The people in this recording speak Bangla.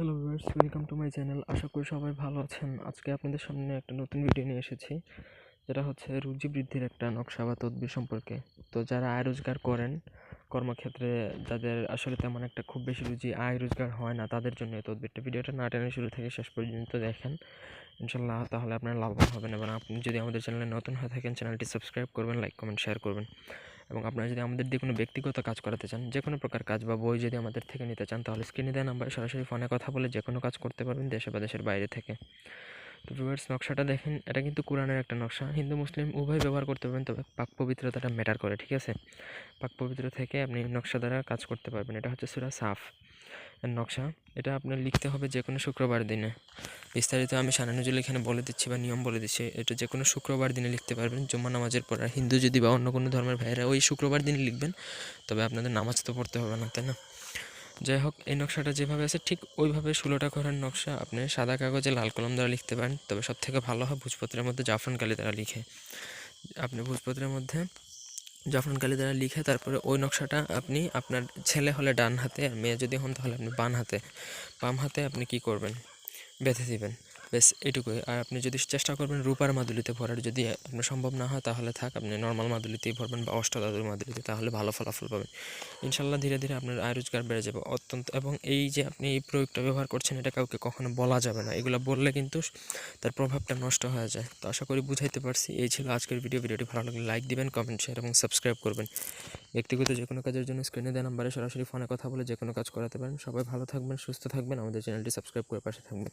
Hello viewers, welcome to my channel. আশা করি সবাই ভালো আছেন। আজকে আপনাদের সামনে একটা নতুন ভিডিও নিয়ে এসেছি, যেটা হচ্ছে রুজি বৃদ্ধির একটা নকশা বা তদবির সম্পর্কে। তো যারা আয় রোজগার করেন, কর্মক্ষেত্রে যাদের আসলে তেমন একটা খুব বেশি রুজি আয় রোজগার হয় না, তাদের জন্য এই তদবিরটা ভিডিওটা না টেনে শুরু থেকে শেষ পর্যন্ত দেখেন। ইনশাল্লাহ তাহলে আপনার লাভবান হবেন এবং আপনি যদি আমাদের চ্যানেলে নতুন হয়ে থাকেন, চ্যানেলটি সাবস্ক্রাইব করবেন, লাইক, কমেন্ট, শেয়ার করবেন। এবং আপনারা যদি আমাদের দিয়ে কোনো ব্যক্তিগত কাজ করাতে চান যে কোনো প্রকার কাজ বা বই যদি আমাদের থেকে নিতে চান, তাহলে স্ক্রিনে দেওয়া নাম্বারে সরাসরি ফোনে কথা বলে যে কোনো কাজ করতে পারবেন দেশে বা দেশের বাইরে থেকে। তো ভিউয়ার্স নকশাটা দেখেন, এটা কিন্তু কোরআনের একটা নকশা। হিন্দু, মুসলিম উভয় ব্যবহার করতে পারবেন, তবে পাক পবিত্রতাটা ম্যাটার করে, ঠিক আছে? পাক পবিত্র থেকে আপনি নকশা দ্বারা কাজ করতে পারবেন। এটা হচ্ছে সুরা সাফ নকশা। এটা আপনার লিখতে হবে যে কোনো শুক্রবার দিনে। বিস্তারিত আমি সানানুজুল এখানে বলে দিচ্ছি বা নিয়ম বলে দিচ্ছি। এটা যে কোনো শুক্রবার দিনে লিখতে পারবেন জুম্মা নামাজের পর। আর হিন্দু যদি বা অন্য কোনো ধর্মের ভাইয়েরা ওই শুক্রবার দিনে লিখবেন, তবে আপনাদের নামাজ তো পড়তে হবে না, তাই না? যাই হোক, এই নকশাটা যেভাবে আছে, ঠিক ওইভাবে ষোলোটা ঘরের নকশা আপনি সাদা কাগজে লাল কলম দ্বারা লিখতে পারেন। তবে সব থেকে ভালো হয় ভোজপত্রের মধ্যে জাফরান কালি দ্বারা লিখে। আপনি ভোজপত্রের মধ্যে জাফরান কালি দ্বারা লিখে তারপরে ওই নকশাটা আপনি আপনার ছেলে হলে ডান হাতে আর মেয়ে যদি হন তাহলে আপনি বান হাতে। বাম হাতে আপনি কি করবেন? বেঁধে দিবেন। বেশ, এটুকুই। আর আপনি যদি চেষ্টা করবেন রূপার মাদুলিতে ভরার, যদি আপনার সম্ভব না হয়, তাহলে থাক, আপনি নর্মাল মাদুলিতেই ভরবেন বা অষ্টদাদুর মাদুলিতে, তাহলে ভালো ফলাফল পাবেন। ইনশাল্লাহ ধীরে ধীরে আপনার আয় রোজগার বেড়ে যাবে। অত্যন্ত, এবং এই যে আপনি এই প্রয়োগটা ব্যবহার করছেন, এটা কাউকে কখনো বলা যাবে না। এগুলো বললে কিন্তু তার প্রভাবটা নষ্ট হয়ে যায়। তো আশা করি বুঝাইতে পারছি। এই ছিল আজকের ভিডিও ভিডিওটি ভালো লাগলে লাইক দিবেন কমেন্ট শেয়ার এবং সাবস্ক্রাইব করবেন। ব্যক্তিগত যে কোনো কাজের জন্য স্ক্রিনে দেওয়া নাম্বারে সরাসরি ফোনে কথা বলে যে কোনো কাজ করাতে পারেন। সবাই ভালো থাকবেন, সুস্থ থাকবেন। আমাদের চ্যানেলটি সাবস্ক্রাইব করে পাশে থাকবেন।